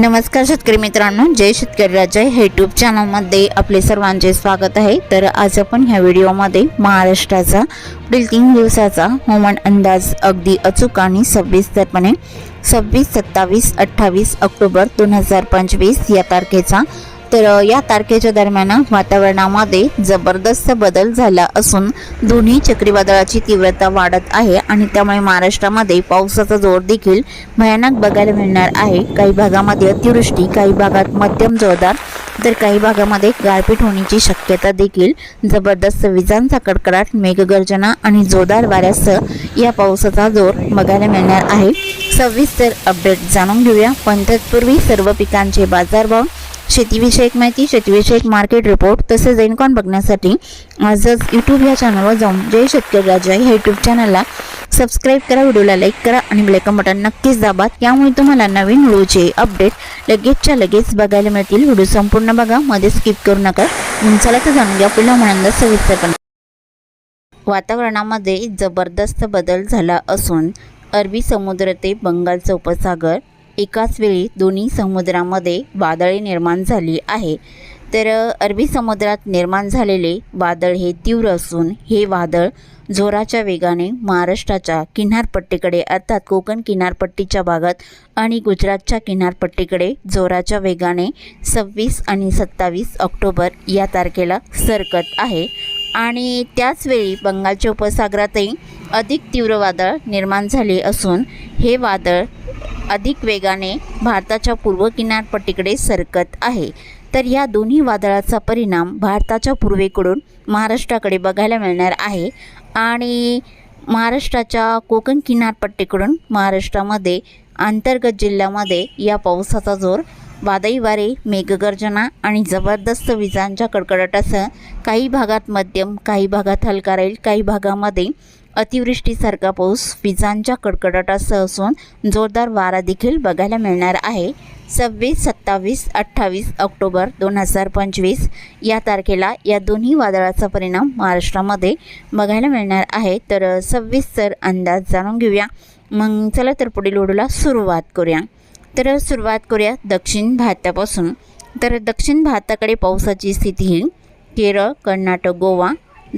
नमस्कार शेतकरी मित्रांनो जय शेतकरी राजा हे यूट्यूब चॅनलमध्ये आपले सर्वांचे स्वागत आहे. तर आज आपण ह्या व्हिडिओमध्ये महाराष्ट्राचा पुढील तीन दिवसाचा हवामान अंदाज अगदी अचूक आणि सविस्तरपणे सव्वीस सत्तावीस अठ्ठावीस ऑक्टोबर दोन हजार पंचवीस या तारखेचा तर या तारखेच्या दरम्यान वातावरणामध्ये जबरदस्त बदल झाला असून दोन्ही चक्रीवादळाची तीव्रता वाढत आहे आणि त्यामुळे महाराष्ट्रामध्ये पावसाचा जोर देखील भयानक बघायला मिळणार आहे. काही भागामध्ये अतिवृष्टी काही भागात मध्यम जोरदार तर काही भागामध्ये गारपीट होण्याची शक्यता देखील. जबरदस्त विजांचा कडकडाट मेघगर्जना आणि जोरदार वाऱ्यासह या पावसाचा जोर बघायला मिळणार आहे. सविस्तर अपडेट जाणून घेऊया. पण तत्पूर्वी सर्व पिकांचे बाजारभाव शेतीविषयक माहिती शेतीविषयक मार्केट रिपोर्ट तसेच रेनकॉन बघण्यासाठी आजच यूट्यूब या चॅनलवर जाऊन जय शेतकरी राजा या यूट्यूब चॅनलला सबस्क्राईब करा व्हिडिओला लाईक करा आणि बेलकन बटन नक्कीच दाबा. त्यामुळे तुम्हाला नवीन व्हिडिओचे अपडेट लगेचच्या लगेच बघायला मिळतील. व्हिडिओ संपूर्ण बघा मध्ये स्किप करू नका. मग चला तर जाणून घ्या पुन्हा म्हणून सविस्तरपणे वातावरणामध्ये जबरदस्त बदल झाला असून अरबी समुद्र ते बंगालचा उपसागर एकाच वेळी दोन्ही समुद्रामध्ये वादळे निर्माण झाली आहे. तर अरबी समुद्रात निर्माण झालेले वादळ हे तीव्र असून हे वादळ जोराच्या वेगाने महाराष्ट्राच्या किनारपट्टीकडे अर्थात कोकण किनारपट्टीच्या भागात आणि गुजरातच्या किनारपट्टीकडे जोराच्या वेगाने सव्वीस आणि सत्तावीस ऑक्टोबर या तारखेला सरकत आहे. आणि त्याचवेळी बंगालच्या उपसागरातही अधिक तीव्र वादळ निर्माण झाले असून हे वादळ अधिक वेगाने भारताच्या पूर्व किनारपट्टीकडे सरकत आहे. तर या दोन्ही वादळाचा परिणाम भारताच्या पूर्वेकडून महाराष्ट्राकडे बघायला मिळणार आहे आणि महाराष्ट्राच्या कोकण किनारपट्टीकडून महाराष्ट्रामध्ये अंतर्गत जिल्ह्यामध्ये या पावसाचा जोर वादळी वारे मेघगर्जना आणि जबरदस्त विजांच्या कडकडाटासह काही भागात मध्यम काही भागात हलका राहील काही भागामध्ये अतिवृष्टीसारखा पाऊस विजांच्या कडकडाटासह असून जोरदार वारा देखील बघायला मिळणार आहे. सव्वीस सत्तावीस अठ्ठावीस ऑक्टोबर दोन हजार पंचवीस या तारखेला या दोन्ही वादळाचा परिणाम महाराष्ट्रामध्ये बघायला मिळणार आहे. तर सव्वीस तर अंदाज जाणून घेऊया. मग चला तर पुढील ओढूला सुरुवात करूया. तर सुरुवात करूया दक्षिण भारतापासून. तर दक्षिण भारताकडे पावसाची स्थिती ही केरळ कर्नाटक गोवा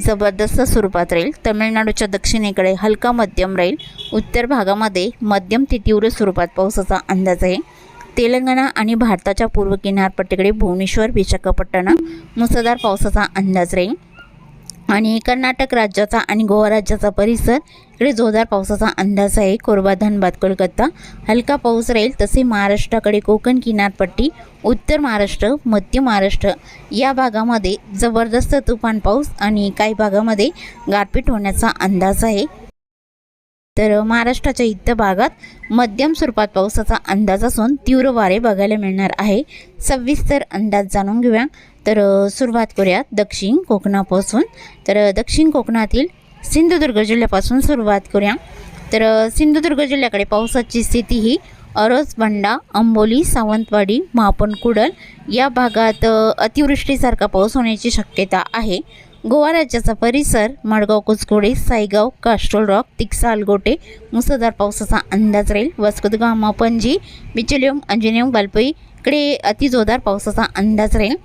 जबरदस्त स्वरूपात राहील. तमिळनाडूच्या दक्षिणेकडे हलका मध्यम राहील. उत्तर भागामध्ये मध्यम ते तीव्र स्वरूपात पावसाचा अंदाज आहे. तेलंगणा आणि भारताच्या पूर्व किनारपट्टीकडे भुवनेश्वर विशाखापट्टणम मुसळधार पावसाचा अंदाज राहील. आणि कर्नाटक राज्याचा आणि गोवा राज्याचा परिसर इकडे जोरदार पावसाचा अंदाज आहे. कोरबा धनबाद कोलकाता हलका पाऊस राहील तसे महाराष्ट्राकडे कोकण किनारपट्टी उत्तर महाराष्ट्र मध्य महाराष्ट्र या भागामध्ये जबरदस्त तुफान पाऊस आणि काही भागामध्ये गारपीट होण्याचा अंदाज आहे. तर महाराष्ट्राच्या इतर भागात मध्यम स्वरूपात पावसाचा अंदाज असून तीव्र वारे बघायला मिळणार आहे. सविस्तर अंदाज जाणून घेऊया. तर सुरुवात करूया दक्षिण कोकणापासून. तर दक्षिण कोकणातील सिंधुदुर्ग जिल्ह्यापासून सुरुवात करूया. तर सिंधुदुर्ग जिल्ह्याकडे पावसाची स्थिती ही अरस भंडा अंबोली सावंतवाडी मापण कुडल या भागात अतिवृष्टीसारखा पाऊस होण्याची शक्यता आहे. गोवा राज्याचा परिसर मडगाव कुचकोडे सायगाव कास्ट्रोल रॉक तिक्सालगोटे मुसळधार पावसाचा अंदाज राहील. वस्कोदगाव पणजी बिचलियम अंजनेम बालपई इकडे अतिजोरदार पावसाचा अंदाज राहील.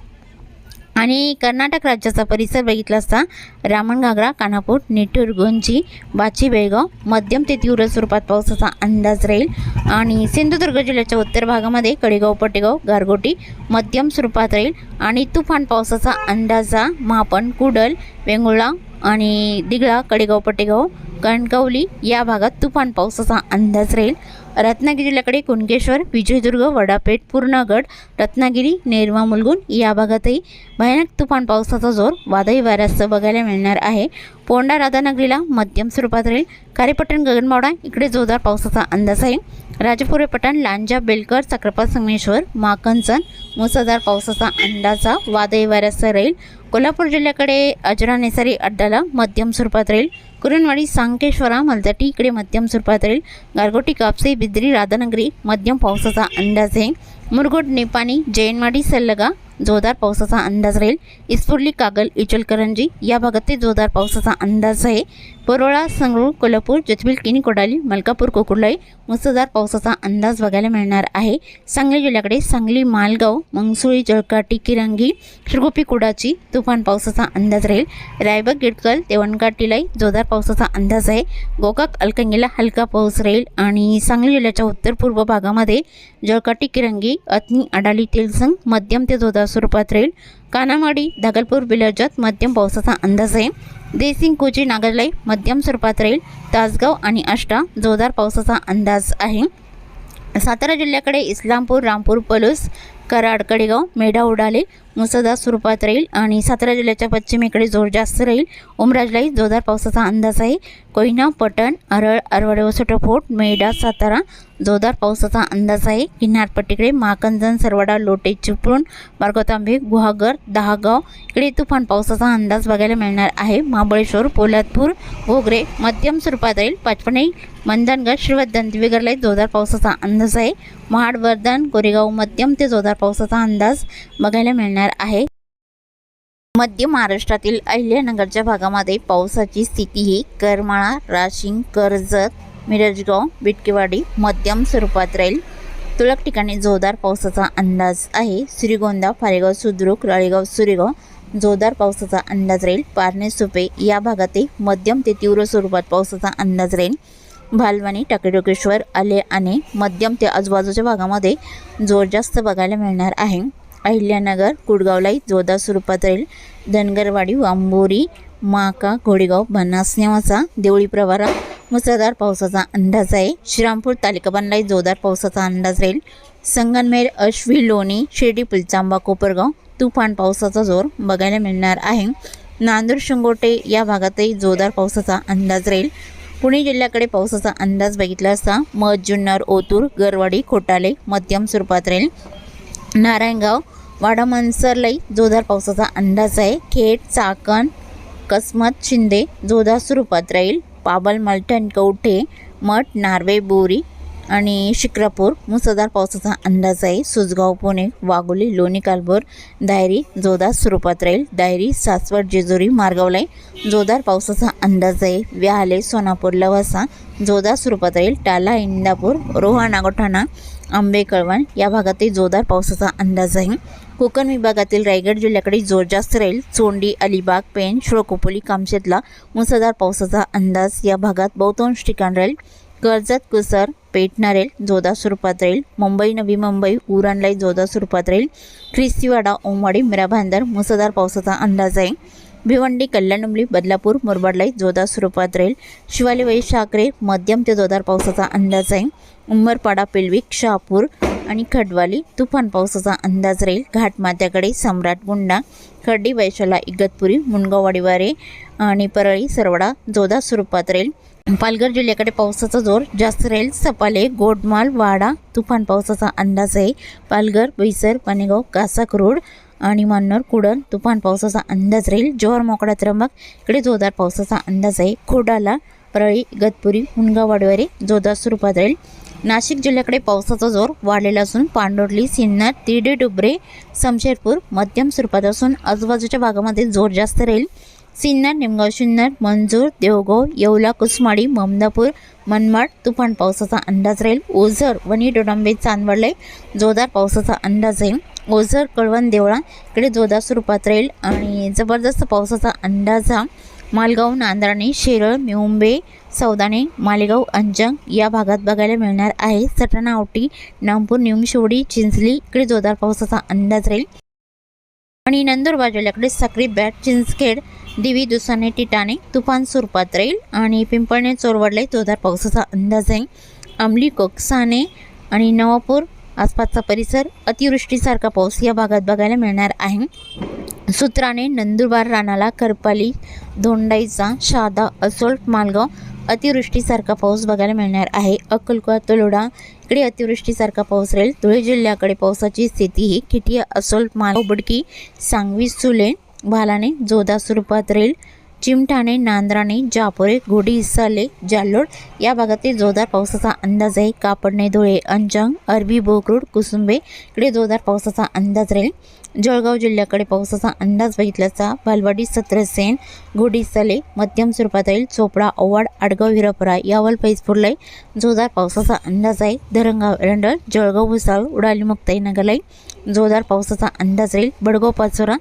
आणि कर्नाटक राज्याचा परिसर बघितला असता रामणगागरा कानापूर निटूर गोंजी बाची बेळगाव मध्यम ते तीव्र स्वरूपात पावसाचा अंदाज राहील. आणि सिंधुदुर्ग जिल्ह्याच्या उत्तर भागामध्ये कडेगाव पटेगाव गारगोटी मध्यम स्वरूपात राहील. आणि तुफान पावसाचा अंदाजा मापन कुडल वेंगुळा आणि दिगळा कडेगाव पटेगाव कणकवली या भागात तुफान पावसाचा अंदाज राहील. रत्नागिरी जिल्ह्याकडे कुणकेश्वर विजयदुर्ग वडापेठ पूर्णगड रत्नागिरी नेरवा मुलगुण या भागातही भयानक तुफान पावसाचा जोर वादळी वाऱ्यासह बघायला मिळणार आहे. पोंडा राधानगरीला मध्यम स्वरूपात राहील. कारेपट्टण गगनबावडा इकडे जोरदार पावसाचा अंदाज आहे. राजपुरे पठाण लांजा बेलकर चक्रपात संगमेश्वर माकंचन मुसळधार पावसाचा अंदाजा वादळी वाऱ्यासह राहील. कोल्हापूर जिल्ह्याकडे अजरा नेसारी अड्डाला मध्यम स्वरूपात राहील. कुरणवाडी सांकेश्वरा मलजाटी इकडे मध्यम स्वरूपात राहील गारगोटी कापसे बिद्री राधानगरी मध्यम पावसाचा अंदाज आहे मुरगुड नेपाणी जैनवाडी सल्लगा जोरदार पावसाचा अंदाज राहील. इस्फुर्ली कागल इचलकरंजी या भागातील जोरदार पावसाचा अंदाज आहे. परोळा संगरूळ कोल्हापूर जतबिल किनी कोडाली मलकापूर कोकुर्लाई मुसळधार पावसाचा अंदाज बघायला मिळणार आहे. सांगली जिल्ह्याकडे सांगली मालगाव मंगसुळी जळकाटी किरंगी श्रीगोपी कुडाची तुफान पावसाचा अंदाज राहील. रायबग गिडकल देवणकाटीलाही जोरदार पावसाचा अंदाज आहे. गोकाक अलकंगीला हलका पाऊस राहील आणि सांगली जिल्ह्याच्या उत्तर पूर्व भागामध्ये जळकाटी किरंगी अत्नी अडाली तेलसंग मध्यम ते जोरदार स्वरूपात राहील. कानामाडी दागलपूर बिलजत मध्यम पावसाचा अंदाज आहे. देसिंग कोची नागरलाई मध्यम स्वरूपात राहील. तासगाव आणि आष्टा जोरदार पावसाचा अंदाज आहे. सातारा जिल्ह्याकडे इस्लामपूर रामपूर पलूस कराड कडेगाव मेढा उडाले. मुसळधार स्वरूपात राहील आणि सातारा जिल्ह्याच्या पश्चिमेकडे जोर जास्त राहील. उमराजलाही जोरदार पावसाचा अंदाज आहे. कोयना पटण अरळ अरवडे वसोटफोट मेढा सातारा जोरदार पावसाचा अंदाज आहे. किनारपट्टीकडे महाकंजन सरवाडा लोटे चिपळूण मार्गोतांबे गुहागर दहागाव इकडे तुफान पावसाचा अंदाज बघायला मिळणार आहे. महाबळेश्वर पोलादपूर घोगरे मध्यम स्वरूपात राहील. पाचपणे मंदनगड श्रीवर्धन दिवेगरलाही जोरदार पावसाचा अंदाज आहे. महाड वर्धन कोरेगाव मध्यम ते जोरदार पावसाचा अंदाज बघायला मिळणार आहे. मध्य महाराष्ट्रातील अहिल्यानगरच्या भागामध्ये पावसाची स्थिती ही करमाळा राशिंग कर्जत मिरजगाव बिटकेवाडी मध्यम स्वरूपात राहील. तुरळक ठिकाणी जोरदार पावसाचा अंदाज आहे. श्रीगोंदा फारेगाव सुद्रुक राळेगाव सुरेगाव जोरदार पावसाचा अंदाज राहील. पारणे सुपे या भागातही मध्यम ते तीव्र स्वरूपात पावसाचा अंदाज राहील. भालवानी टाकेडोकेश्वर आले आणि मध्यम ते आजूबाजूच्या भागामध्ये जोर जास्त बघायला मिळणार आहे. अहिल्यानगर कुडगावलाई जोरदार स्वरूपात राहील. धनगरवाडी वांबोरी माका घोडेगाव बनास नेवासा देवळी प्रवारा मुसळधार पावसाचा अंदाज आहे. श्रीरामपूर तालिकाबानलाही जोरदार पावसाचा अंदाज राहील. संगनमेर अश्वी लोणी शिर्डी पुलचांबा कोपरगाव तुफान पावसाचा जोर बघायला मिळणार आहे. नांदूर शिंगोटे या भागातही जोरदार पावसाचा अंदाज राहील. पुणे जिल्ह्याकडे पावसाचा अंदाज बघितला असता मध जुन्नर ओतूर गरवाडी खोटाले मध्यम स्वरूपात राहील. नारायणगाव वाडा लई जोरदार पावसाचा अंदाज आहे. खेड चाकण कसमत शिंदे जोरदार स्वरूपात राहील. पाबल मलठण कवठे मठ नार्वे बोरी आणि शिक्रापूर मुसळधार पावसाचा अंदाज आहे. सुजगाव पुणे वाघोली लोणी कालभोर दायरी जोरदार स्वरूपात राहील. दायरी सासवड जेजुरी मार्गावला जोरदार पावसाचा अंदाज आहे. व्याहाले सोनापूर लवासा जोरदार स्वरूपात राहील. टाला इंदापूर रोहा नागोठाणा आंबे कळवण या भागातही जोरदार पावसाचा अंदाज आहे. कोकण विभागातील रायगड जिल्ह्याकडे जोर जास्त राहील. चोंडी अलिबाग पेण श्रोकोपोली कामशेतला मुसळधार पावसाचा अंदाज या भागात बहुतांश ठिकाण राहील. कर्जत कुसर पेटणारेल जोधा स्वरूपात राहील. मुंबई नवी मुंबई उरणलाई जोधा स्वरूपात राहील. ख्रिस्तीवाडा ओमवाडी मिराभांदर मुसळधार पावसाचा अंदाज आहे. भिवंडी कल्याणुंबली बदलापूर मुरबाडलाई जोधा स्वरूपात राहील. शिवाली वैशाकरे मध्यम ते जोधार पावसाचा अंदाज आहे. उंबरपाडा पेलविक शहापूर आणि खडवाली तुफान पावसाचा अंदाज राहील. घाटमात्याकडे सम्राट गुंडा खड्डी वैशाला इगतपुरी मुनगाववाडीवारे आणि परळी सरवडा जोधा स्वरूपात राहील. पालघर जिल्ह्याकडे पावसाचा जोर जास्त राहील. सपाले गोडमाल वाडा तुफान पावसाचा अंदाज आहे. पालघर बैसर पानेगाव कासाक रोड आणि मान्नर कुडण तुफान पावसाचा अंदाज राहील. जोहर मोकळा त्र्यंबक इकडे जोरदार पावसाचा अंदाज आहे. खोडाला परळी गतपुरी मुनगाववाडीवारे जोरदार स्वरूपात राहील. नाशिक जिल्ह्याकडे पावसाचा जोर वाढलेला असून पांडोर्ली सिन्नर तिरडे डुबरे समशेरपूर मध्यम स्वरूपात असून आजूबाजूच्या भागामध्ये जोर जास्त राहील. सिन्नर निमगाव शिन्नर मंजूर देवगाव येवला कुसमाडी ममदापूर मनमाड तुफान पावसाचा अंदाज राहील ओझर वणी डोडांबे चांदवडले जोरदार पावसाचा अंदाज आहे ओझर कळवण देवळा इकडे जोरदार स्वरूपात राहील आणि जबरदस्त पावसाचा अंदाज हा मालगाव नांदराणे शेरळ मिउंबे सौदाणे मालेगाव अंजंग या भागात बघायला मिळणार आहे सटाणा आवटी नामपूर निमशिवडी चिंचली इकडे जोरदार पावसाचा अंदाज राहील आणि नंदुरबार जिल्ह्याकडे साक्री बॅट चिंचखेड दिवी दुसाने टिटाणे तुफान स्वरूपात राहील आणि पिंपळणे चोरवडले जोरदार पावसाचा अंदाज आहे. अंमली कोकसाने आणि नवापूर आसपासचा परिसर अतिवृष्टीसारखा पाऊस या भागात बघायला मिळणार आहे. सूत्राने नंदुरबार रानाला करपाली धोंडाईचा शादा असोल्ट मालगाव अतिवृष्टीसारखा पाऊस बघायला मिळणार आहे. अक्कलकुवा तलोडा इकडे अतिवृष्टीसारखा पाऊस राहील. धुळे जिल्ह्याकडे पावसाची स्थिती ही किटिया असोल मालगाव सांगवी सुले भालाने जोदा स्वरूपात राहील. चिमठाणे नांद्राणे जापोरे घोडी साले जाल्लोड या भागातील जोरदार पावसाचा अंदाज आहे. कापडणे धुळे अंजंग अरबी बोकरूड कुसुंबे इकडे जोरदार पावसाचा अंदाज राहील. जळगाव जिल्ह्याकडे पावसाचा अंदाज बघितल्याचा बालवाडी सत्रसेन घोडी साले मध्यम स्वरूपात राहील. चोपडा ओवाड आडगाव हिरापुरा यावल पैजपूरलाई जोरदार पावसाचा अंदाज आहे. धरणगाव एरंडल जळगाव भुसाळ उडाली मुक्ताई नगरलाई जोरदार पावसाचा अंदाज राहील. बडगाव पाचोरा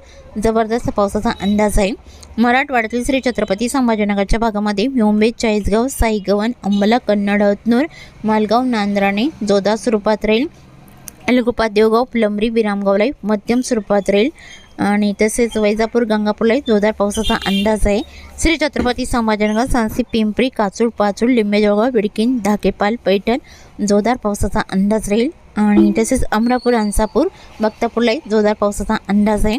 जबरदस्त पावसाचा अंदाज आहे. मराठवाड्यातील श्री छत्रपती संभाजीनगरच्या भागामध्ये मुंबई चाळीसगाव साईगवन अंबला कन्नड हतनूर मालगाव नांद्राणे जोरदार स्वरूपात राहील अलगोपा देवगाव प्लंबरी विरामगावला मध्यम स्वरूपात राहील आणि तसेच वैजापूर गंगापूरलाही जोरदार पावसाचा अंदाज आहे. श्री छत्रपती संभाजीनगर सांसी पिंपरी काचूळ पाचूळ लिंबेजळगाव बिडकीन धाकेपाल पैठण जोरदार पावसाचा अंदाज राहील. आणि तसेच अमरापूर अंसापूर बक्तापूरलाही जोरदार पावसाचा अंदाज आहे.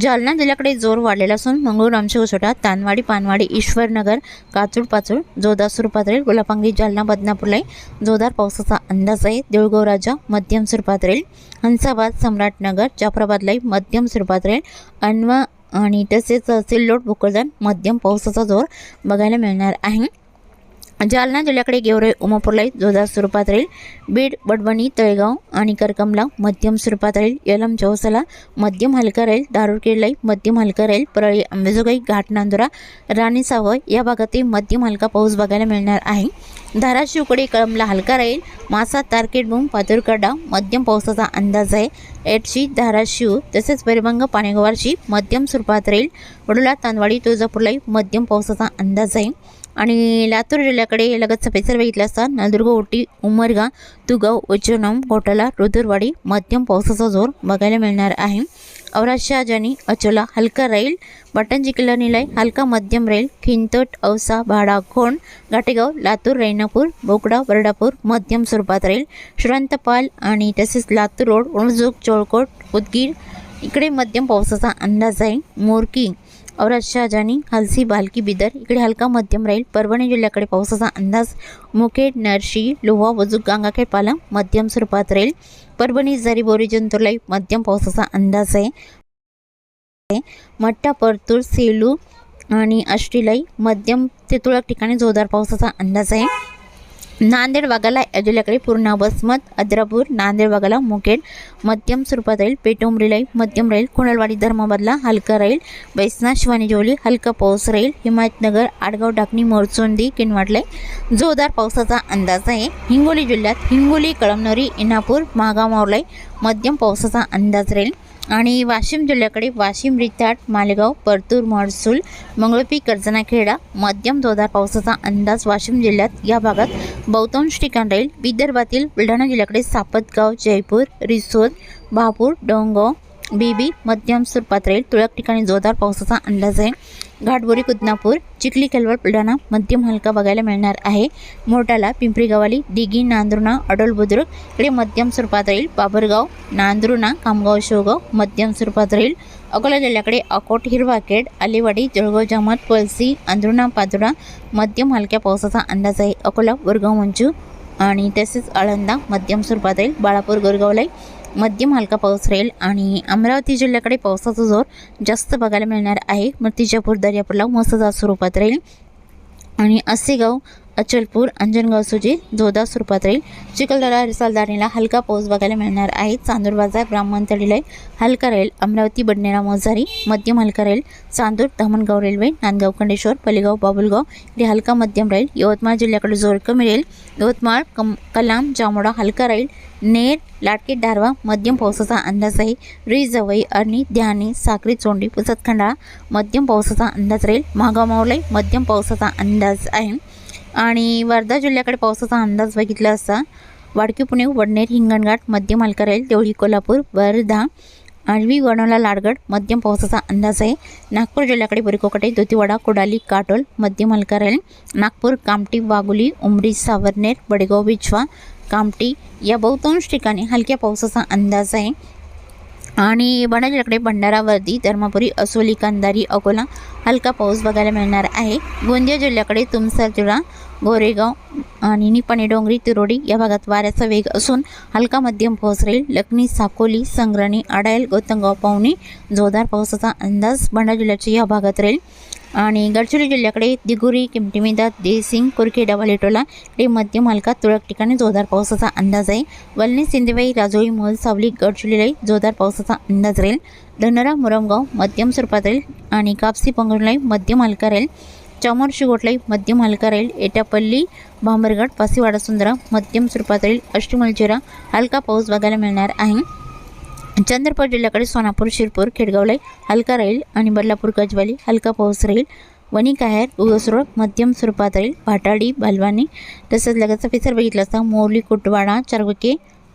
जालना जिल्ह्याकडे जोर वाढलेला असून मंगळूर आमच्या तानवाडी पानवाडी ईश्वरनगर काचूड पाचूळ जोरदार सुरपातळी राहील गोलापांगी जालना बदनापूरलाही जोरदार पावसाचा अंदाज आहे. देऊळगाव राजा मध्यम स्वरूपात राहील हंसाबाद सम्राटनगर जाफराबादलाही मध्यम स्वरूपात राहील अन्वा आणि तसेच सिल्लोड भोकरदान मध्यम पावसाचा जोर बघायला मिळणार आहे. जालना जिल्ह्याकडे गेवरे उमापूरलाही जोरदार स्वरूपात राहील. बीड बडवणी तळेगाव आणि करकमला मध्यम स्वरूपात राहील. यलम चौसाला मध्यम हलका राहील. दारुरखेडलाही मध्यम हलका राहील. परळी अंबेजोगाई घाट नांदुरा राणी सावय या भागातही मध्यम हलका पाऊस बघायला मिळणार आहे. धाराशिवकडे कळमला हलका राहील. मासा तारकेटबूम पातुरकडा मध्यम पावसाचा अंदाज आहे. एटशी धाराशिव तसेच परिभंग पाणेगवारची मध्यम स्वरूपात राहील. वडोला तांदवाडी तुळजापूरलाही मध्यम पावसाचा अंदाज आहे. आणि लातूर जिल्ह्याकडे लगतचा परिसर बघितला असता नळदुर्ग ओटी उमरगा तुगाव उच्चनम घोटाला रुदुरवाडी मध्यम पावसाचा जोर बघायला मिळणार आहे. औराद जनी अचोला हलका राहील बटन किल्ला निलय हलका मध्यम राहील खिंतोट औसा भाडा खोण घाटेगाव लातूर रैनापूर बोकडा बरडापूर मध्यम स्वरूपात राहील श्रंतपाल आणि तसेच लातूर रोड उणजूक चोळकोट उदगीर इकडे मध्यम पावसाचा अंदाज आहे. मोरकी औरत शहाजानी हलसी बालकी बिदर इकडे हलका मध्यम राहील परभणी जिल्ह्याकडे पावसाचा अंदाज. मुखेड नरशी लोहा वजूक गंगाखेड पाला मध्यम स्वरूपात राहील परभणी जरी बोरी जंतूरलाई मध्यम पावसाचा अंदाज आहे. मठ्ठा परतूर सेलू आणि अष्टीलाई मध्यम ते तुळक ठिकाणी जोरदार पावसाचा अंदाज आहे. नांदेड वाघाला या पूर्णा वसमत बसमत अद्रापूर नांदेड वाघाला मुखेड मध्यम स्वरूपात राहील पेटोंबरीलाही मध्यम राहील कुणालवाडी धर्माबादला हलका राहील बैसना शिवानीजोली हलका पाऊस राहील हिमायतनगर आडगाव डाकणी मोरचोंदी किनवाडले जोरदार पावसाचा अंदाज आहे. हिंगोली जिल्ह्यात हिंगोली कळमनोरी इनापूर महागाव मावलाई मध्यम पावसाचा अंदाज राहील. आणि वाशिम जिल्ह्याकडे वाशिम रिताट मालेगाव परतूर महसूल मंगळपी कर्जनाखेडा मध्यम जोरदार पावसाचा अंदाज वाशिम जिल्ह्यात या भागात बहुतांश ठिकाण राहील. विदर्भातील बुलढाणा जिल्ह्याकडे सापतगाव जयपूर रिसोद भापूर डोंगाव बीबी मध्यम स्वरूपात राहील तुळक ठिकाणी जोरदार पावसाचा अंदाज आहे. घाटबोरी कुदनापूर चिखली केलवड बुलढाणा मध्यम हलका बघायला मिळणार आहे. मोटाला पिंपरी गवाली दिघी नांदुर्णा अडोल बुद्रुक इकडे मध्यम स्वरूपात राहील बाबरगाव नांदुर्णा कामगाव शेवगाव मध्यम स्वरूपात राहील अकोला जिल्ह्याकडे अकोट हिरवाखेड अलिवाडी जळगाव जामत पळसी अंदरुणा पादुरा मध्यम हलक्या पावसाचा अंदाज आहे. अकोला वरगाव मंचू आणि तसेच आळंदा मध्यम स्वरूपात राहील बाळापूर गोरगावलाई मध्यम हलका पाऊस राहील आणि अमरावती जिल्ह्याकडे पावसाचा जोर जास्त बघायला मिळणार आहे. मग तिजापूर दर्यापूरला मुसळधार स्वरूपात राहील. आणि असे गाव अचलपूर अंजनगाव सुजी जोधा स्वरूपात राहील चिखलदरा रिसालदारणीला हलका पाऊस बघायला मिळणार आहे. चांदूर बाजार ब्राह्मण तळीला हलका राहील अमरावती बडनेरा मोजारी मध्यम हलका राहील चांदूर धामणगाव रेल्वे नांदगाव खंडेश्वर पलीगाव बाबुलगाव इथे हलका मध्यम राहील यवतमाळ जिल्ह्याकडे जोर कमी राहील यवतमाळ कम कलाम जामोडा हलका राहील नेर लाटके डारवा मध्यम पावसाचा अंदाज आहे. रिजवई अर्णी ध्यानी साखरी चोंडी पुसतखंडाळा मध्यम पावसाचा अंदाज राहील. महागाव मावलाई मध्यम पावसाचा अंदाज आहे. आणि वर्धा जिल्ह्याकडे पावसाचा अंदाज बघितला असता वाडकी पुणे वडनेर हिंगणघाट मध्यम हलका देवळी कोल्हापूर वर्धा आळवी वणवला लाडगड मध्यम पावसाचा अंदाज आहे. नागपूर जिल्ह्याकडे बरिकोकटे दुतीवाडा कोडाली काटोल मध्यम हलका नागपूर कामटी वागुली उमरी सावरनेर बडेगाव बिछवा कामटी या बहुतांश ठिकाणी हलक्या पावसाचा अंदाज आहे. आणि बडा भंडारावरती धर्मपुरी असोली कंदारी अकोला हलका पाऊस बघायला मिळणार आहे. गोंदिया जिल्ह्याकडे तुमसरजुळा गोरेगाव आणि निपाणी डोंगरी तिरोडी या भागात वाऱ्याचा वेग असून हलका मध्यम पाऊस राहील. लखनी साकोली संग्रणी आडायल गौतमगाव पाहुणे जोरदार पावसाचा अंदाज भंडारा जिल्ह्याच्या या भागात राहील. आणि गडचिरोली जिल्ह्याकडे दिगुरी किमतीमिदा देसिंग कुरखेडा वालेटोला इकडे मध्यम मालका तुरळक ठिकाणी जोरदार पावसाचा अंदाज आहे. वल्ली सिंदेवाई राजोळी मोल सावली गडचिरोलीलाही जोरदार पावसाचा अंदाज राहील. धनरा मुरमगाव मध्यम स्वरूपात राहील आणि कापसी पंगडलाई मध्यम हलका राहील. चामोर शिगोटलाई मध्यम हलका राहील. एटापल्ली भांबरगड पासीवाडा सुंदरा मध्यम स्वरूपात राहील. अष्टमलचेरा हलका पाऊस बघायला मिळणार आहे. चंद्रपूर जिल्ह्याकडे सोनापूर शिरपूर खेडगावलाई हलका राहील आणि बदलापूर गजवाली हलका पाऊस राहील. वणी काहेर उगसरोड मध्यम स्वरूपात राहील. भाटाडी बालवानी तसंच लगतचा पिसर बघितला असता मोरली कुटवाडा चारवके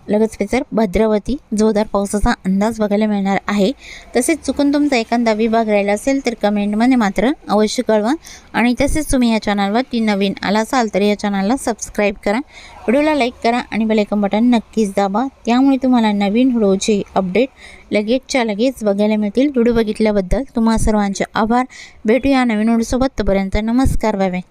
लगेच पिसर भद्रावती जोरदार पावसाचा अंदाज बघायला मिळणार आहे. तसेच चुकून तुमचा एखादा विभाग राहिला असेल तर कमेंटमध्ये मात्र अवश्य कळवा. आणि तसेच तुम्ही या चॅनलवरती नवीन आला असाल तर या चॅनलला सबस्क्राईब करा. व्हिडिओला लाईक करा आणि बेलायकन बटन नक्कीच दाबा. त्यामुळे तुम्हाला नवीन व्हिडिओचे अपडेट लगेचच्या लगेच बघायला मिळतील. व्हिडिओ बघितल्याबद्दल तुम्हा सर्वांचे आभार. भेटूया नवीन व्हिडिओसोबत. तोपर्यंत नमस्कार. बाय.